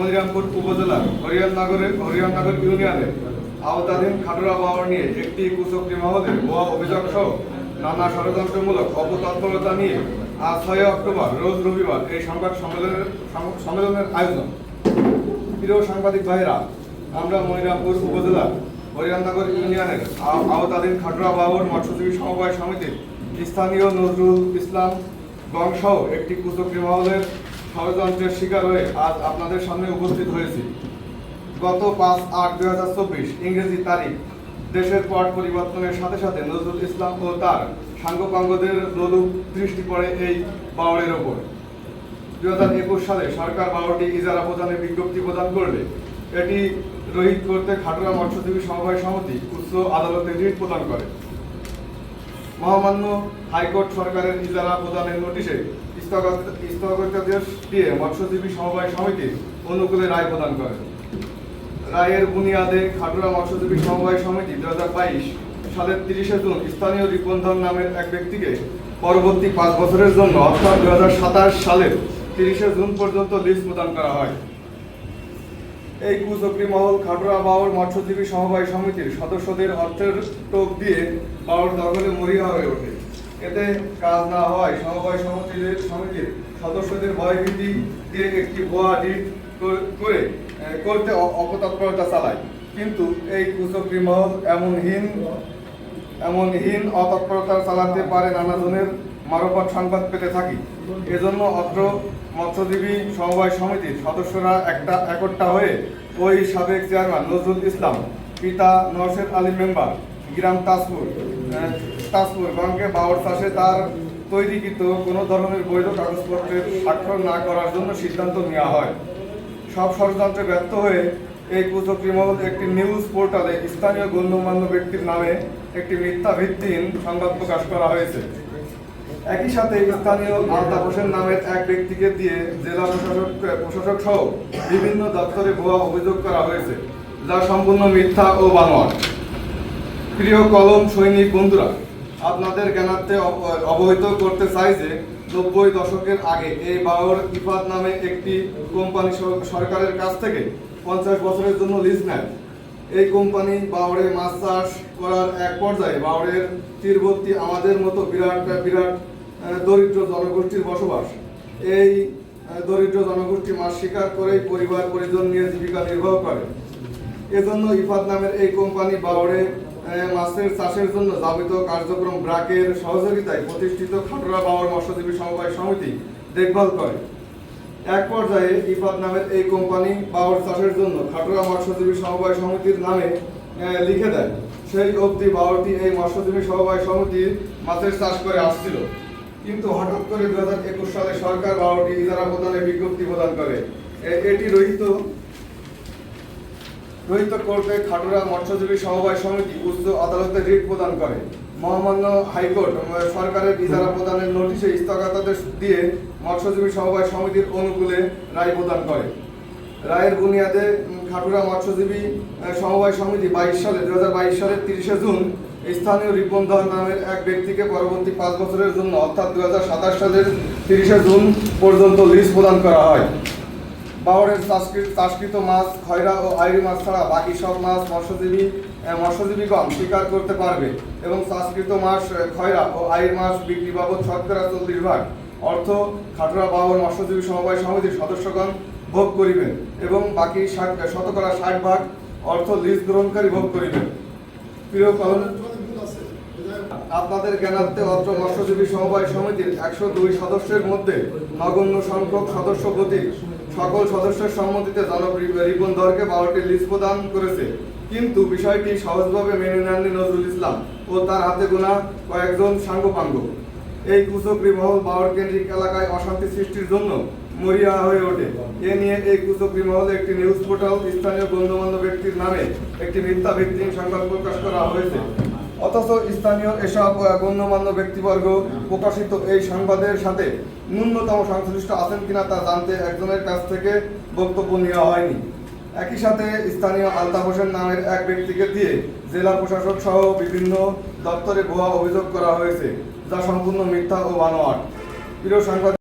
মনিরামপুর উপজেলার হরিয়াননগরের হরিয়াননগর ইউনিয়নের আওতাধীন খাটুরা বাওয়ার নিয়ে একটি কুচক্রি মহলের ভুয়া অভিযোগ সহ নানা ষড়যন্ত্রমূলক অপতৎপরতা নিয়ে আজ ছয় অক্টোবর, রোজ রবিবার এই সংবাদ সম্মেলনের সম্মেলনের আয়োজন। প্রিয় সাংবাদিক ভাইরা আমরা মনিরামপুর উপজেলার হরিয়াননগর ইউনিয়নের আওতাধীন খাটুরা বাবুর মৎস্যজীবী সমবায় সমিতির স্থানীয় নজরুল ইসলাম গংসহ একটি কুচক্রি মহলের ষড়যন্ত্রের শিকার হয়ে আজ আপনাদের সামনে উপস্থিত হয়েছি। গত পাঁচ আট দুই হাজার চব্বিশ ইংরেজি তারিখ, দেশের পট পরিবর্তনের সাথে সাথে নজরুল ইসলাম ও তার সাঙ্গপাঙ্গদের লোলুপ দৃষ্টি পড়ে এই বাউলের ওপর। দুই হাজার একুশ সালে সরকার বারোটি ইজারা প্রদানের বিজ্ঞপ্তি প্রদান করলে এটি রহিত করতে খাটুরা মৎস্যজীবী সমবায় সমিতি উচ্চ আদালতে রিট প্রদান করে। মহামান্য হাইকোর্ট সরকারের ইজারা প্রদানের নোটিশে স্থগত- স্থগিতাদেশ দিয়ে মৎস্যজীবী সমবায় সমিতি অনুকূলে রায় প্রদান করে। রায়ের বুনিয়াদে খাটুরা মৎস্যজীবী সমবায় সমিতি দু হাজার বাইশ সালের তিরিশে জুন স্থানীয় রিপনধন নামের এক ব্যক্তিকে পরবর্তী পাঁচ বছরের জন্য অর্থাৎ দু হাজার সাতাশ সালের তিরিশে জুন পর্যন্ত লিজ প্রদান করা হয়। এই কুচক্রি মহল খাটুরা বাউর মৎস্যজীবী সমবায় সমিতির সদস্যদের অর্থের টোপ দিয়ে বাউর দখলে মরিয়া হয়ে ওঠে। এতে কাজ না হওয়ায় সমবায় সমিতির সমিতির সদস্যদের ভয়ভীতি দিয়ে একটি ভুয়া ডিট কর- করে করতে অপতৎপরতা চালায়। কিন্তু এই কুচক্রি মহল এমন হীন এমন হীন অতৎপরতা চালাতে পারে নানা জনের মারফত সংবাদ পেতে থাকি। এজন্য অত্র মৎস্যজীবী সমবায় সমিতির সদস্যরা একটা একট্টা হয়ে ওই সাবেক চেয়ারম্যান নজরুল ইসলাম, পিতা নরশেদ আলী মেম্বার, গ্রাম তাজপুর তাজপুর গঙ্গে বাউর চাষে তার তৈরিকৃত কোনো ধরনের বৈধ কাগজপত্রের স্বাক্ষর না করার জন্য সিদ্ধান্ত নেওয়া হয়। সব ষড়যন্ত্রে ব্যর্থ হয়ে এই কুচক্রি মহল একটি নিউজ পোর্টালে স্থানীয় গণ্যমান্য ব্যক্তির নামে একটি মিথ্যা ভিত্তিহীন সংবাদ প্রকাশ করা হয়েছে। একই সাথে স্থানীয় আলতাফ হোসেন নামের এক ব্যক্তিকে দিয়ে জেলা প্রশাসক প্রশাসক সহ বিভিন্ন দপ্তরে ভুয়া অভিযোগ করা হয়েছে, যা সম্পূর্ণ মিথ্যা ও বানোয়াট। প্রিয় কলম সৈনিক বন্ধুরা, আপনাদের জ্ঞানার্থে অব- অবহিত করতে চাই যে নব্বই দশকের আগে এই বাউর ইফাত নামে একটি কোম্পানি সরকারের কাছ থেকে পঞ্চাশ বছরের জন্য লিজ নেয়। এই কোম্পানি বাউরে মাছ চাষ করার এক পর্যায়ে বাউরের তীরবর্তী আমাদের মতো বিরাট বিরাট দরিদ্র জনগোষ্ঠীর বসবাস, এই দরিদ্র জনগোষ্ঠী মাছ শিকার করেই পরিবার, পরিজন নিয়ে জীবিকা নির্বাহ করে। এজন্য ইফাত নামের এই কোম্পানি বাউরে মাছের চাষের জন্য যাবিত কার্যক্রম ব্রাকের সহযোগিতায় প্রতিষ্ঠিত খাটুরা বাউর মৎস্যজীবী সমবায় সমিতি দেখভাল করে। এক পর্যায়ে ইফাত নামের এই কোম্পানি বাউর চাষের জন্য খাটুরা মৎস্যজীবী সমবায় সমিতির নামে লিখে দেয়। সেই অবধি বাউরটি এই মৎস্যজীবী সমবায় সমিতির মাছের চাষ করে আসছিল। কিন্তু হঠাৎ করে দু হাজার একুশ সালে সরকার বাউরটি ইজারা প্রদানের বিজ্ঞপ্তি প্রদান করে। এটি রহিত রহিত কোর্টে খাটুরা মৎস্যজীবী সমবায় সমিতি উচ্চ আদালতে রিট প্রদান করে। মহামান্য হাইকোর্ট সরকারের ইজারা প্রদানের নোটিশে স্থগতাদেশ দিয়ে মৎস্যজীবী সমবায় সমিতির অনুকূলে রায় প্রদান করে। রায়ের বুনিয়াদে খাটুরা মৎস্যজীবী সমবায় সমিতি বাইশ সালে দু হাজার বাইশ সালের তিরিশে জুন, স্থানীয় রিপন ধর নামের এক ব্যক্তিকে পরবর্তী পাঁচ বছরের জন্য, অর্থাৎ দু হাজার সাতাশ সালের তিরিশে জুন পর্যন্ত লিজ প্রদান করা হয়। বাওরের চাষকৃত মাছ, খয়রা ও আইরি মাছ ছাড়া বাকি সব মাছ মৎস্যজীবী মৎস্যজীবীগণ শিকার করতে পারবে এবং চাষকৃত মাছ খয়রা ও আইর মাছ বিক্রি বাবদ শতকরা চল্লিশ ভাগ। অর্থ, খাটুরা বাবর মৎস্যজীবী সমবায় সমিতির সদস্যগণ ভোগ করিবেন এবং বাকি শতকরা ষাট ভাগ অর্থ লিজ গ্রহণকারী ভোগ করিবেন। প্রিয় কলম আপনাদের জ্ঞানার্থে অত্র মৎস্যজীবী সমবায় সমিতির একশো দুই সদস্যের মধ্যে নগণ্য সংখ্যক সদস্য প্রতি সকল সদস্যের সম্মতিতে জনক রিপন ধরকে বারোটি লিস্ট প্রদান করেছে। কিন্তু বিষয়টি সহজভাবে মেনে নেননি নজরুল ইসলাম ও তার হাতে গোনা কয়েকজন সাঙ্গপাঙ্গ। এই কুচক্রি মহল বাওয়ার কেন্দ্রিক এলাকায় অশান্তি সৃষ্টির জন্য মরিয়া হয়ে ওঠে। এ নিয়ে এই কুচক্রি মহল একটি নিউজ পোর্টাল স্থানীয় গণ্যমান্য ব্যক্তির নামে একটি মিথ্যা ভিত্তিহীন সংবাদ প্রকাশ করা হয়েছে। অথচ স্থানীয় এসব গণ্যমান্য ব্যক্তিবর্গ প্রকাশিত এই সংবাদের সাথে ন্যূনতম সংশ্লিষ্ট আছেন কিনা তা জানতে একজনের কাছ থেকে বক্তব্য নেওয়া হয়নি। একই সাথে স্থানীয় আলতাফ হোসেন নামের এক ব্যক্তিকে দিয়ে জেলা প্রশাসক সহ বিভিন্ন দপ্তরে ভুয়া অভিযোগ করা হয়েছে, যা সম্পূর্ণ মিথ্যা ও বানোয়াট। প্রিয় সাংবাদিক